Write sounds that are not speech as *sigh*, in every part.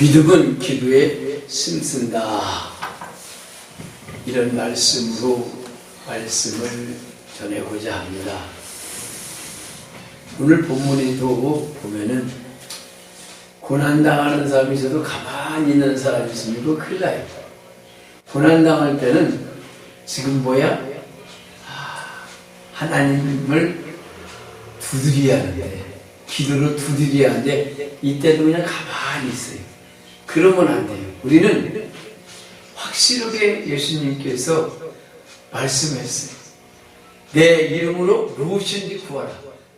믿음은 기도에 힘쓴다. 이런 말씀으로 말씀을 전해보자 합니다. 오늘 본문에도 보면은 고난당하는 사람이 있어도 가만히 있는 사람이 있으면 이거 큰일 나요. 고난당할 때는 지금 뭐야? 아, 하나님을 두드려야 하는데, 기도로 두드려야 하는데, 이때도 그냥 가만히 있어요. 그러면 안 돼요. 우리는 확실하게 예수님께서 말씀했어요. 내 이름으로 무엇인지 구하라.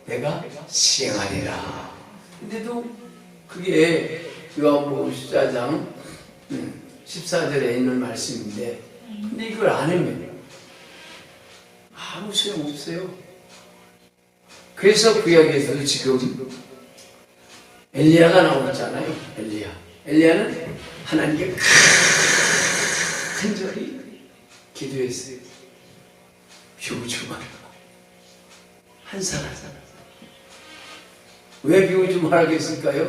내가 시행하리라. 근데도 그게 요한복음 14장 14절에 있는 말씀인데 근데 이걸 안 하면 아무 소용 없어요. 그래서 구약에서도 지금 엘리야가 나오잖아요. 엘리야. 엘리야는 하나님께 간절히 기도했어요. 비오지 마라. 한 사람 사람. 왜 비오지 말라겠을까요?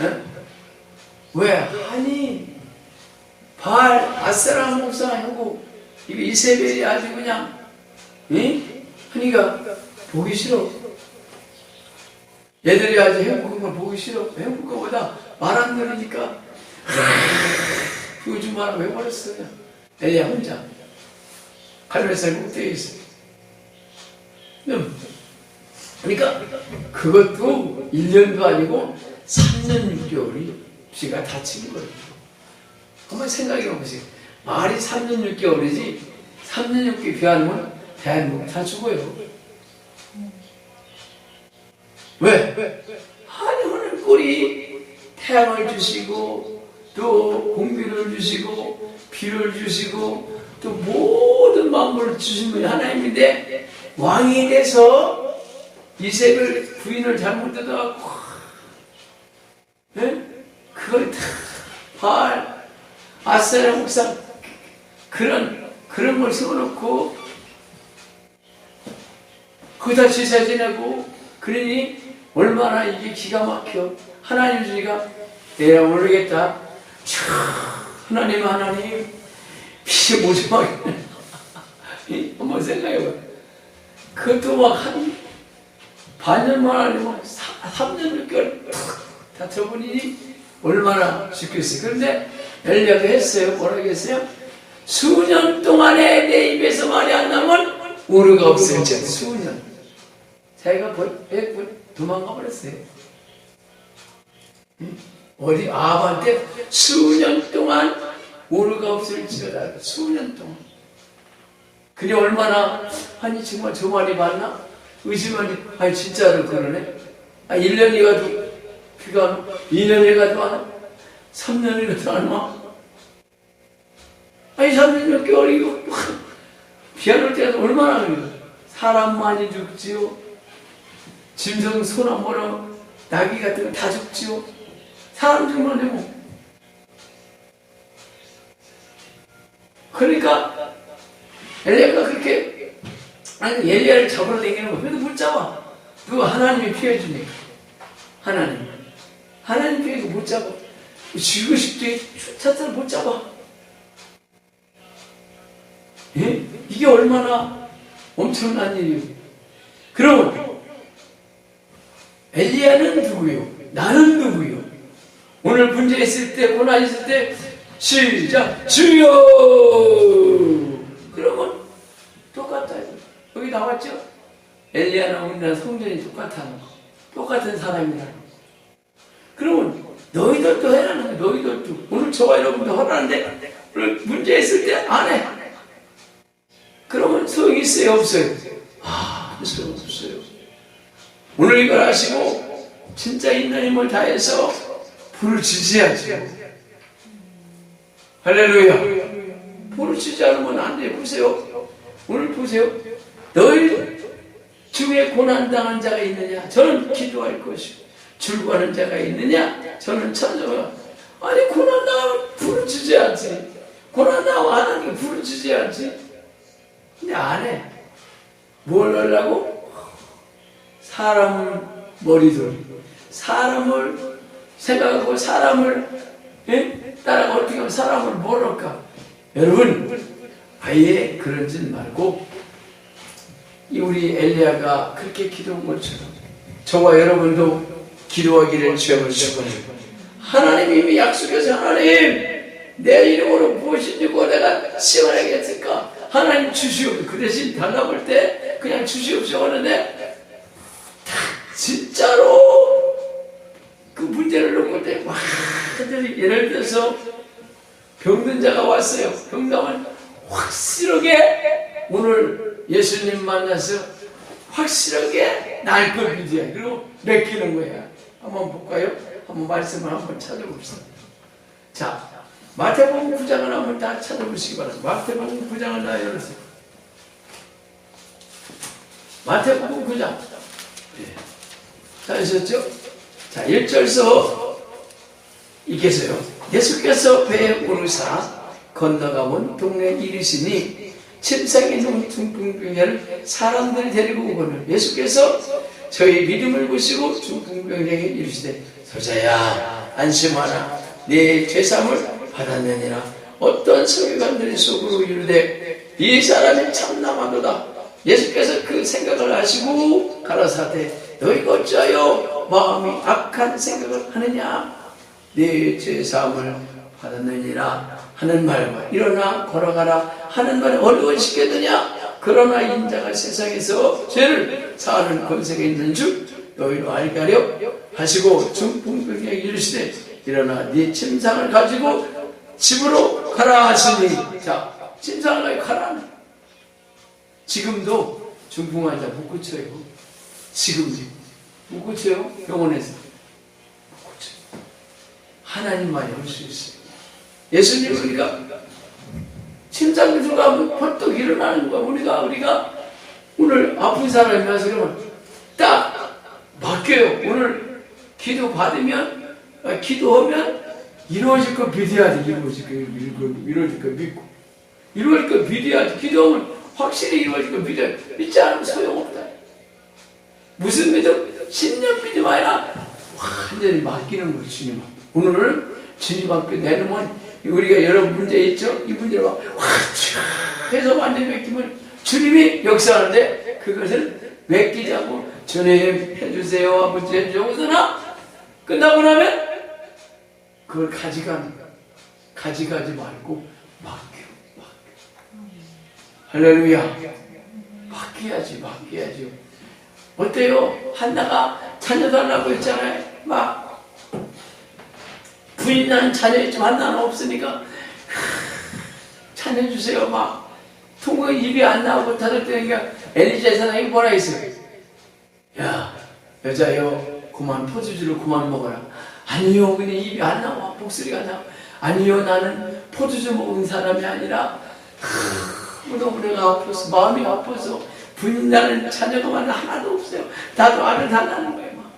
에? 왜? 아니 바알 아세라 목사 하고 이거 이세벨이 아주 그냥 응? 하니까 보기 싫어. 얘들이 아주 행복한 걸 보기 싫어. 행복한 거보다 말 안 들으니까 비오지 마라 왜 버렸어요? 엘리야 혼자 갈매살 꼭대기에 있어요. 음. 그러니까 그것도 1년도 아니고 3년 6개월이 쥐가 다친 거예요. 한번 생각해 보세요. 말이 3년 6개월이지 3년 6개월 귀하면 대한민국 다 죽어요. 왜? 아니 오늘 꼴이 태양을 주시고 또 공기를 주시고 비를 주시고 또 모든 만물을 주신 분이 하나님인데 왕이 돼서 이색을 부인을 잘못 뜯어갖고 예? 그걸 다발 아세라 목사 그런 그런 걸 세워놓고 그다 제사 지내고 그러니 얼마나 이게 기가 막혀. 하나님 주니까 내가 모르겠다. 참 하나님 하나님. 피 모지하게 한번 생각해봐. 그것도 막한 반년만 아니면 3년 6개월 다 저분이 얼마나 죽겠어요. 그런데 엘리야가 했어요. 했어요? 수년 동안에 내 입에서 말이 안 나면 우르가 없을지 수년 자기가 벌, 벌, 도망가 버렸어요 어디 아합한테 수년 동안 우르가 없을 지어다 수년 동안 그게 얼마나 아니 정말 저 말이 맞나 의심하니 아니 진짜로 그러네 아 1년이 가도 비가 안 와? 2년이 가도 안 와? 3년이 가도 안 와? 아니 3년 6개월이고 비안 때가 얼마나 그래요 사람 많이 죽지요 짐승 소나 뭐라 나귀 같은 거 다 죽지요. 사람 죽만 되고. 그러니까 엘리야가 그렇게 아니 엘리야를 잡으러 다니는 거 그래도 못 잡아. 누가 하나님이 피해 주니까. 하나님. 하나님 피해서 못 잡아. 죽고 싶대. 자체를 못 잡아. 예? 이게 얼마나 엄청난 일이에요. 그럼 엘리야는 누구요? 나는 누구요? 오늘 문제 있을 때 고난 있을 때 시작 주여 그러면 똑같아요 여기 나왔죠? 엘리야나 우리나 성전이 똑같다는 거 똑같은 사람이라는 거 그러면 너희들도 해라는 거야 너희들도 오늘 저와 여러분도 하라는데 문제 있을 때 안 해 그러면 소용이 있어요 없어요? 아 소용 없어요 오늘 이걸 하시고 진짜 있는 힘을 다해서 불을 지지하죠 할렐루야. 불을 치지 않으면 안 돼. 보세요. 오늘 보세요. 너희 중에 고난당한 자가 있느냐? 저는 기도할 것이고. 줄구하는 자가 있느냐? 저는 찾아와. 아니, 고난당하면 불을 지지하지. 고난당하면 게 불을 지지하지. 근데 안 해. 뭘 하려고? 사람을 머리돌. 사람을 생각하고 사람을 예? 따라가 어떻게 하면 사람을 모를까? 여러분 아예 그런 짓 말고 이 우리 엘리야가 그렇게 기도한 것처럼 저와 여러분도 기도하기를 주님을 축원해요. 하나님 이미 약속해서 하나님 내 이름으로 주고 내가 시원하겠을까? 하나님 주시옵 그 대신 달라볼 때 그냥 주시옵시오 하는데 진짜로 그 문제를 놓고 때 완전히 예를 들어서 병든 자가 왔어요. 병나면 확실하게 오늘 예수님 만나서 확실하게 날걸 믿어야 그리고 맡기는 거야. 한번 볼까요? 한번 말씀을 한번 찾아봅시다. 자, 마태복음 9장을 한번 다 찾아보시기 바랍니다. 마태복음 9장을 다 열으세요. 마태복음 9장. 예. 찾으셨죠? 자, 1절서 이게서요. 예수께서 배에 오르사 건너가본 동네 이르시니 침상에 누운 중풍병자를 사람들이 데리고 오거늘 예수께서 저희 믿음을 보시고 중풍병자에게 이르시되 서자야 안심하라 내 죄삼을 받았느니라 어떤 서기관들이 속으로 이르되 이 사람이 참남하도다 예수께서 그 생각을 하시고 가라사대 너희가 어찌하여 마음이 악한 생각을 하느냐? 내 죄사함을 받았느니라. 하는 말과 일어나 걸어가라. 하는 말에 어려운 시겠느냐? 그러나 인자가 세상에서 죄를 사하는 권세가 있는 줄 너희로 알게 하려 하시고 중풍병에게 이르시되 일어나 네 침상을 가지고 집으로 가라 하시니. 자 침상을 가라 지금도 중풍 환자 못 고쳐요 지금도 못 고쳐요 병원에서 못 고쳐요 하나님만이 할 수 있어요 예수님 우리가 침상에 들어가면 벌떡 일어나는 거야. 우리가 우리가 오늘 아픈 사람이 와서 그러면 딱 맡겨요. 오늘 기도 받으면 아, 기도하면 이루어질 거 믿어야 돼. 이루어질 거 이루- 이루어질 거 믿고 이루어질 거 믿어야 돼. 기도하면 확실히 이루어질 거 믿어야 돼. 믿지 않으면 소용없다. 무슨 믿음? 신념 믿음 아니라 완전히 맡기는 거예요. 주님. 오늘 주님 앞에 내놓으면 우리가 여러 문제 있죠? 이 문제를 막확 해서 완전히 맡기면 주님이 역사하는데 그것을 맡기자고 주님 해주세요 아버지 해주세요 끝나고 나면 그걸 가져가는 거야 가져가지 말고 맡겨 맡겨 할렐루야 맡겨야지 맡겨야지 어때요? 한나가 자녀 달라고 했잖아요. 막 부인 나는 자녀 있지만 나는 없으니까 *laughs* 자녀 주세요. 막 통과 입이 안 나오고 다들 때니까 엘리자 사장이 뭐라 했어요? 야 여자여 그만 포도주를 그만 먹어라. 아니요 근데 입이 안 나와. 목소리가 안 나와. 아니요 나는 포도주 먹은 사람이 아니라 너무 내가 아파서 마음이 아파서 자녀가 만 하나도 없어요 나도 아들 달라는 거예요 막.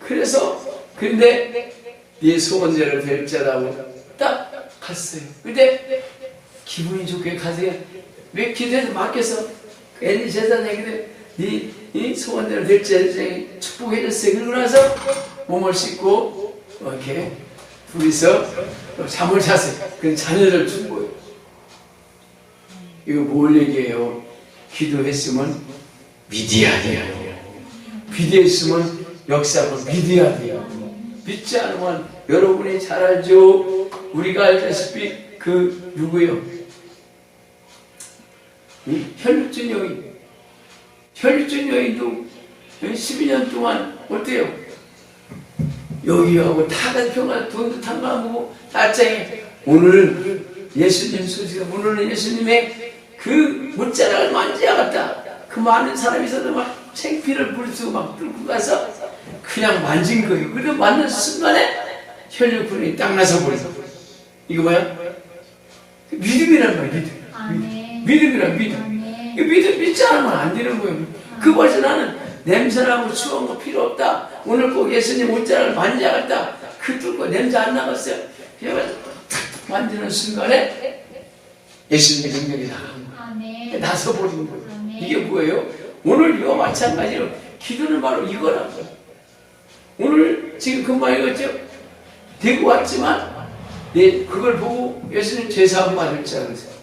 그래서 근데 네 소원대로 될 자라고 딱 갔어요. 근데 기분이 좋게 가세요. 왜 기도해서 맡겨서 그 엘리 제사장에게 네, 네 소원대로 될 자라고 축복해줬어요. 그러고 나서 몸을 씻고 이렇게 둘이서 잠을 잤어요. 그 자녀를 준 거예요. 이거 뭘 얘기해요? 기도했으면 믿어야 돼요. 기도했으면 역사를 믿어야 돼요. 믿지 않으면 여러분이 잘 알죠. 우리가 알다시피 그 누구요? 이 혈육증 여인. 혈육증 여인도 12년 동안 어때요? 여기하고 다간 평안 돈도 탕감하고 다짱해 오늘 예수님 소식을 오늘은 예수님의 그 못자락을 만지야겠다. 그 많은 사람이 있어도 막 생피를 불수고 막 뚫고 가서 그냥 만진 거예요. 그래 만난 순간에 혈육분이 딱 나서 버려서 이거 뭐야? 믿음이란 말이야. 믿음. 아멘. 믿음이란 믿음. 아멘. 이 믿음 믿지 않으면 안 되는 거예요. 그 벌써 나는 냄새나고 추운 거 필요 없다. 오늘 꼭 예수님 옷자락을 만져야겠다. 그 뚫고 냄새 안 나갔어요. 탁 만지는 순간에 예수님의 능력이. 아멘. 나서 버린 거예요. 이게 뭐예요? 오늘 이와 마찬가지로 기도는 바로 이거라고요. 오늘 지금 금방 읽었죠? 되고 왔지만 내 그걸 보고 예수님 죄사함 받을 줄 알았어요.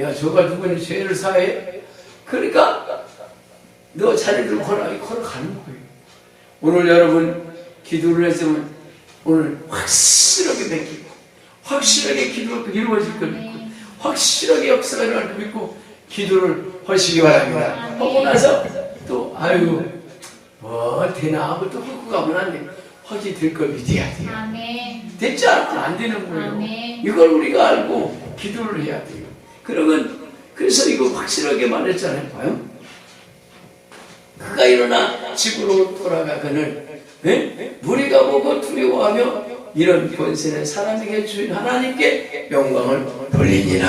야 저가 누구니 죄를 사해? 그러니까 너 자리를 걸어 걸어가는 거예요. 오늘 여러분 기도를 했으면 오늘 확실하게 맡기고 확실하게 기도가 이루어질 걸 믿고 확실하게 역사가 일어날 걸 믿고 기도를 하시기 바랍니다. 하고 나서 또 아유 뭐 되나 하고 또 하고 가면 안 돼. 확이 될걸 믿어야 돼요. 아멘. 됐지 않으면 안 되는 거예요. 아멘. 이걸 우리가 알고 기도를 해야 돼요. 그러면 그래서 이거 확실하게 말했잖아요. 봐요. 그가 일어나 집으로 돌아가거늘 예? 무리가 보고 두려워하며 이런 권세는 사람에게 주인 하나님께 영광을 돌리니라.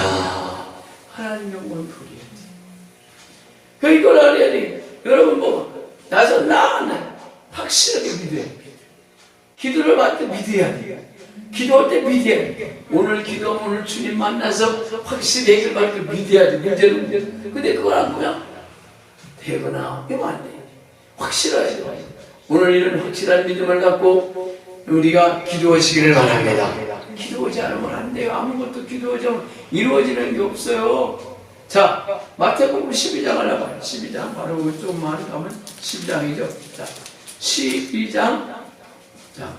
하나님 영광을 돼. 그 이걸 알아야 돼. 여러분 뭐 나서 나는 확실하게 믿어야 돼. 기도를 받을 때 믿어야 돼. 기도할 때 믿어야 돼. 오늘 기도 오늘 주님 만나서 확실히 해결받을 때 믿어야 돼. 문제는 근데 그걸 안 그냥 되거나 이러면 안 돼. 돼. 오늘 이런 확실한 믿음을 갖고 우리가 기도하시기를 바랍니다. 기도하지 않으면 안 돼요. 아무것도 기도하지 않으면 이루어지는 게 없어요. 자, 마태복음 12장을 해봐요. 12장. 바로 좀만 가면 12장이죠. 자, 12장. 자,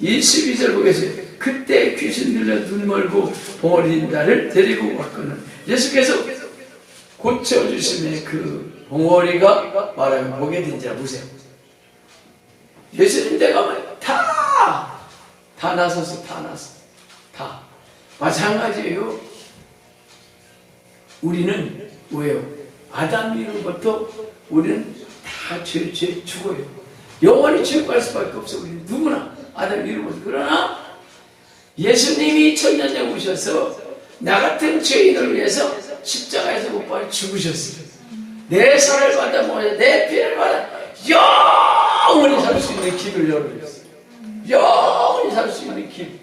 22절 보겠어요. 그때 귀신 들려 눈 멀고 봉어린 자를 데리고 왔거든. 예수께서 고쳐주시면 그 봉어리가 말하면 보게 된 자 보세요. 예수님 때 가면 다, 다 나서서 다 나서. 다. 마찬가지예요. 우리는 왜요? 아담 이후부터 우리는 다 죄, 죄 죽어요. 영원히 지옥 갈 수밖에 없어. 우리는 누구나 아담 이후부터. 그러나 예수님이 천년에 오셔서 나 같은 죄인을 위해서 십자가에서 못 박아 죽으셨어요. 내 살을 받아 먹어야 내 피를 받아 영원히 살 수 있는 길을 열어줬어요. 영원히 살 수 있는 길.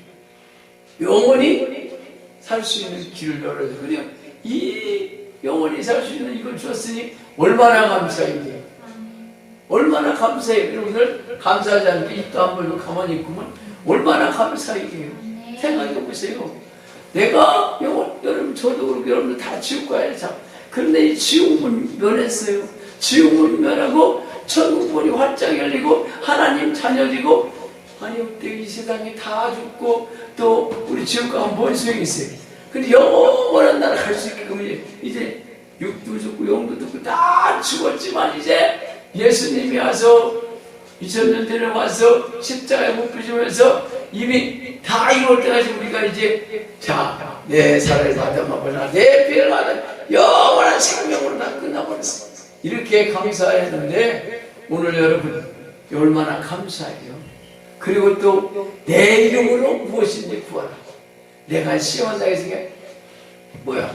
영원히 살 수 있는 길을. 그냥 이 영원히 살 수 있는 이걸 주었으니 얼마나 감사해요. 얼마나 감사해요. 여러분들 감사하지 않게 입도 안 벌고 가만히 있구만 얼마나 감사해요. 생각해 보세요. 내가 영원, 여러분 저도 그렇고 여러분들 다 지옥 가야 참. 그런데 이 지옥문 면했어요. 지옥문 면하고 천국문이 활짝 열리고 하나님 자녀지고 아니 이 세상에 다 죽고 또 우리 지옥 가면 뭔 소용이 있어요. 근데 영원한 나라 갈 수 있게끔 이제, 육도 죽고 영도 죽고 다 죽었지만 이제 예수님이 와서 2000년 전에 와서 십자가에 못 부시면서 이미 다 이룰 때까지 우리가 이제 자, 내 살을 받아 먹으나 내 피를 받아 영원한 생명으로 다 끝나버렸어. 이렇게 감사했는데 오늘 여러분 얼마나 감사해요. 그리고 또 내 이름으로 무엇인지 구하라. 내가 시원하게 생각 뭐야?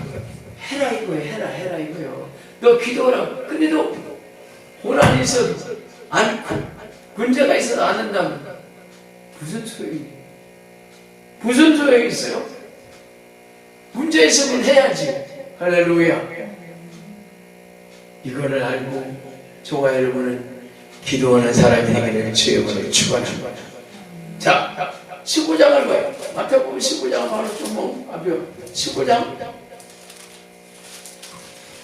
해라 이거야 해라 해라 이거요. 너 기도하라. 근데도 고난이 있어도 않고 문제가 있어도 안 한다면 무슨 소용이 무슨 소용이 있어요? 문제 있으면 해야지. 할렐루야. 이거를 알고 저와 여러분은 기도하는 사람이 되기를 주의 이름으로 축원합니다. 자, 15장을 봐요. 마태복음 15장을 바로 좀뭐 앞에 15장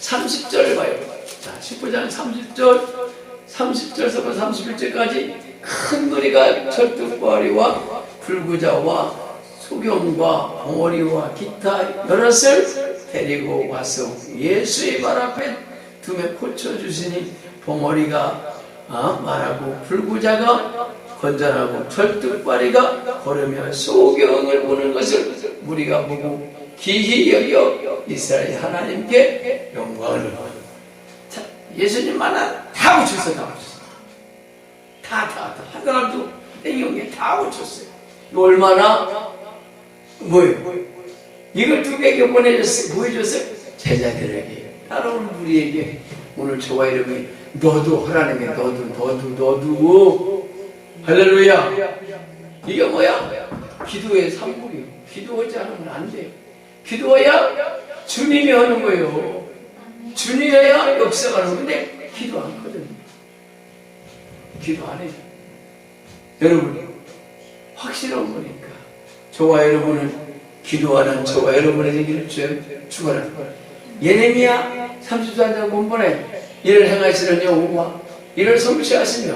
30절을 봐요. 자, 15장 30절 30절서부터 31절까지 큰 무리가 철뚝과리와 불구자와 소경과 벙어리와 기타 여럿을 데리고 와서 예수의 발 앞에 두매 고쳐주시니 벙어리가 아, 말하고 불구자가 건전하고 철뚝과리가 걸으며 소경을 보는 것을 우리가 보고 기히 여겨 이스라엘 하나님께 영광을 자, 예수님만은 다 고쳤어, 다 고쳤어. 다, 다, 다. 한 사람도 땡겨온 다 고쳤어요. 이거 얼마나, 뭐예요? 이걸 두개에게 보내줬어요. 뭐 해줬어요? 제자들에게. 따라오는 우리에게 오늘 저와 여러분이 너도 하라는 게 너도, 너도, 너도. 할렐루야. 이게 뭐야? 기도의 산물이요. 기도하지 않으면 안 돼요. 기도해야 주님이 하는 거예요. 주님이야 역사가 하는 건데 기도 안 하거든. 기도 안 해. 여러분 확실한 거니까 저와 여러분은 기도하는 저와 여러분의 되기를 주여 축원합니다. 예레미야 33장 본문에 이를 행하시는 여호와 이를 성취하시는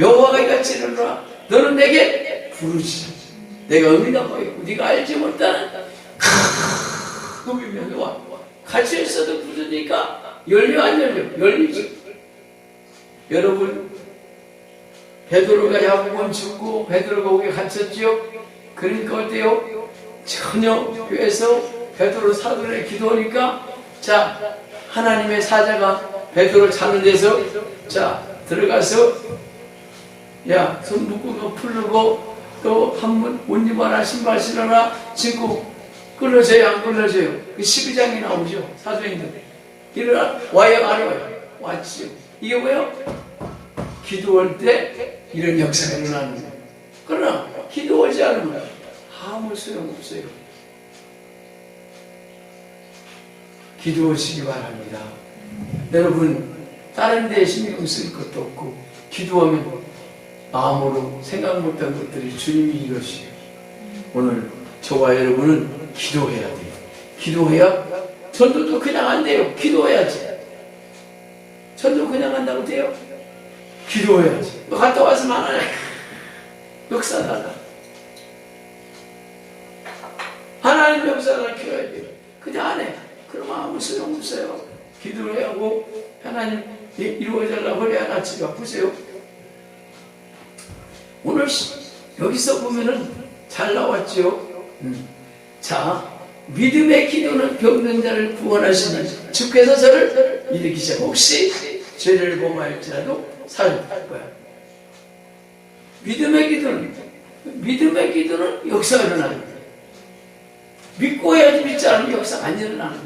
여호와 여호와가 이같이 이르노라 너는 내게 부르지. 내가 의미나고 있고 네가 알지 못하는 큰 비밀과 같이 있어도 부르니까 열려 안 열려? 열리지. 여러분 베드로가 야곱은 죽고 베드로가 거기에 갇혔지요? 그러니까 어때요? 전혀 교회에서 베드로 사도를 기도하니까 자 하나님의 사자가 베드로 자는 데서 자 들어가서 야 손 묶고 풀르고 또 한번 옷 입어라 신발 신어라 신고 끊어져요 안 끊어져요? 그 12장이 나오죠 사도행전. 일어나 와요 안 와요? 왔지요. 이게 뭐예요? 기도할 때 이런 역사가 일어나는 거예요. 그러나 기도하지 않으면 아무 소용없어요. 기도하시기 바랍니다. 여러분 다른 데에 신경 쓸 것도 없고 기도하면 마음으로 생각 못한 것들이 주님이 이루시요 오늘 저와 여러분은 기도해야 돼요. 기도해야 전도도 그냥 안 돼요. 기도해야지. 전도 그냥 한다고 돼요? 기도해야지. 너 갔다 왔으면 안 해. 역사다가 하나님 역사가 키워야 돼요. 그냥 안 해. 그러면 아무 소용없어요. 기도를 해야 하고 하나님 이루어져라 허리 하나 치고 아프세요 오늘 시- 여기서 보면은 잘 나왔죠? 음. 자 믿음의 기도는 병든 자를 구원하시는 주께서 저를 일으키셔 혹시 죄를 범하였지라도 살 거야. 믿음의 기도는 믿음의 기도는 역사가 일어나는 거야. 믿고 해야지 믿지 않으면 역사가 안 일어나는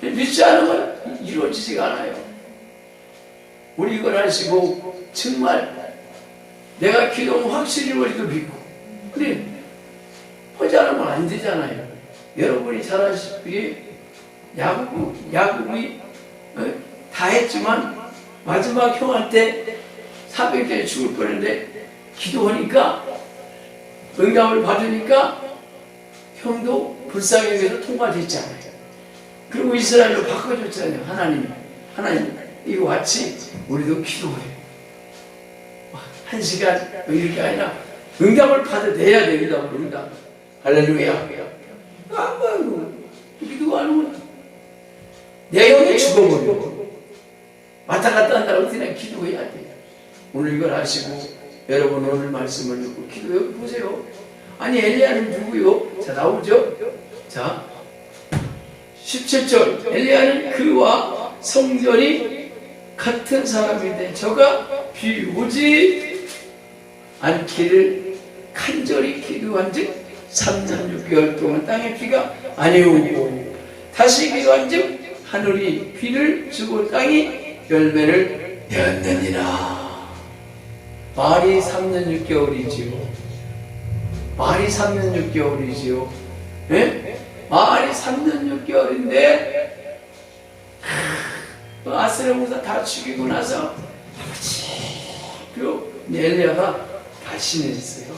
거야. 믿지 않으면 이루어지지가 않아요. 우리 이걸 하시고 정말 내가 기도하면 확실히 이루어지도 믿고. 근데 하지 않으면 안 되잖아요. 여러분이 잘 아시다시피 야곱, 야곱이 어? 다 했지만 마지막 형한테 400년에 죽을 뻔했는데 기도하니까 응답을 받으니까 형도 불쌍하게도 통과됐잖아요. 그리고 이스라엘로 바꿔줬잖아요 하나님이 하나님 이거 같이 우리도 기도해 한 시간 뭐 이렇게 아니라 응답을 받아내야 됩니다 응답 할렐루야. 아무 기도 안 하면 내 영이 죽어버리고 왔다 갔다 한다고 그냥 기도해야 돼요 오늘 이걸 하시고 여러분 오늘 말씀을 듣고 기도해 보세요. 아니 엘리야는 누구요? 자 나오죠? 자 17절. 엘리야는 그와 성전이 같은 사람인데 저가 비우지 않기를 간절히 기도한 즉 3년 6개월 동안 땅에 비가 아니오고 다시 기도한 즉 하늘이 비를 주고 땅이 열매를 내었느니라. 말이 3년 6개월이지요. 말이 3년 6개월이지요. 예? 말이 3년 6개월인데 아스레 모사 다 죽이고 나서 그 엘리야가 발신했어요.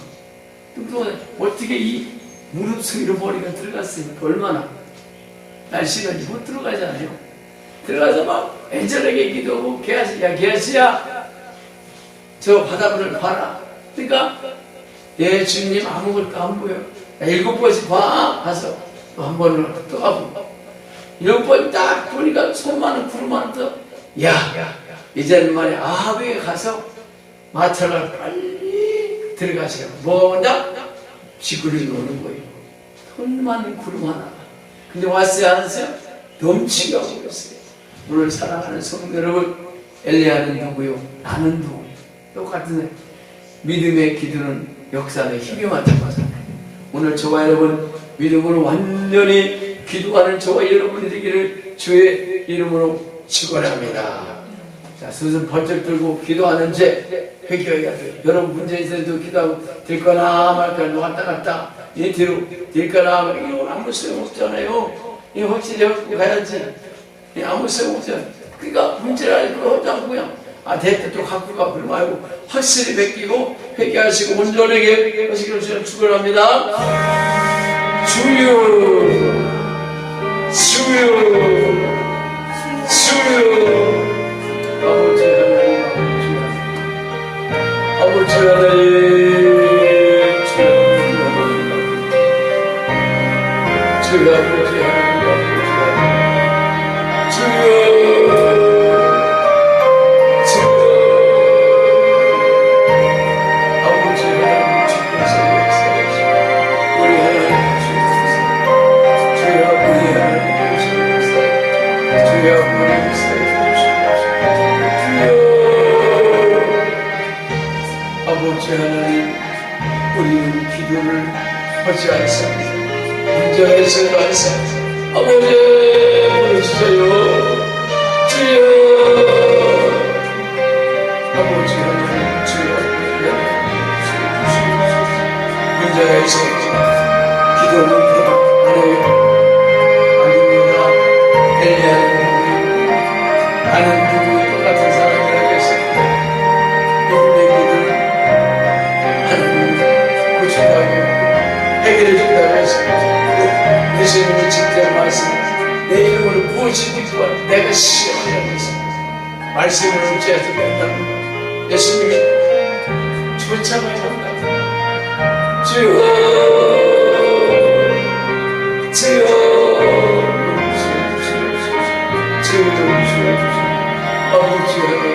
또 어떻게 이 무릎 속으로 머리가 들어갔으니까 얼마나 날씬한지 못 들어가잖아요. 들어가서 막 애절하게 기도하고 개아시야 개아시야 저 바닷물을 봐라. 그러니까 예 주님 아무것도 안 보여. 야, 일곱 번씩 봐. 가서 또 한 번을 또 하고 일곱 번 딱 보니까 손만은 구름만은 또 야, 이제는 말이야 아합에 가서 마차를 빨리 들어가시라. 뭐냐? 지구를 노는 거예요. 돈 많은 구름 하나. 근데 왔어요, 안 왔어요? 넘치게 하고 있어요. 오늘 사랑하는 성도 여러분, 엘리야는 누구요? 나는 누구? 똑같은 믿음의 기도는 역사의 힘이 하잖아요. 오늘 저와 여러분, 믿음으로 완전히 기도하는 저와 여러분이 되기를 주의 이름으로 축원합니다. 자, 스스로 번쩍 들고 기도하는 제 회개해야 돼요. 여러분 문제 있어도 기도하고 될거나 말거나 왔다 갔다 이 뒤로 될거나 말 이거 아무 소용 없잖아요. 이거 확실히 하고 가야지. 이 아무 소용 없잖아요. 그러니까 문제를 알고 하지 않고 그냥 아 됐다 또 갖고 가 그러지 말고 확실히 베끼고 회개하시고 온전하게 하시기를 주님 축원합니다 주여 주여 주여 아버지 하나 예수님이 직접 말씀 내 이름을 무엇이 믿고 내가 시험하려고 했습니다 말씀을 어찌해서 된다고 예수님이 쫓아가야 한다고 주여 주여 주여 주여 아버지 하나님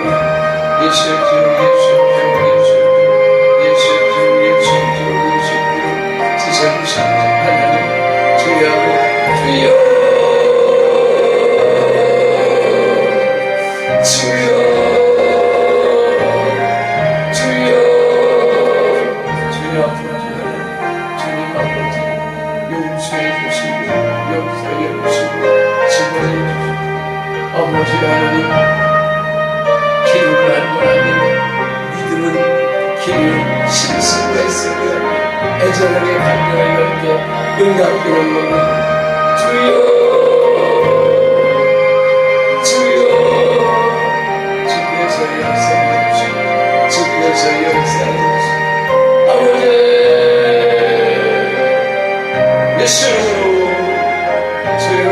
예수 주여 예수 주여 응답도 없는가 주여 주여 주께서 역사해 주시고 주께서 역사해 주시고 아버지 예수로 제가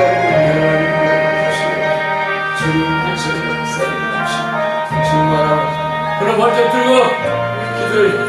주께서 역사해 주시고 주만 그럼 먼저 들고 기도해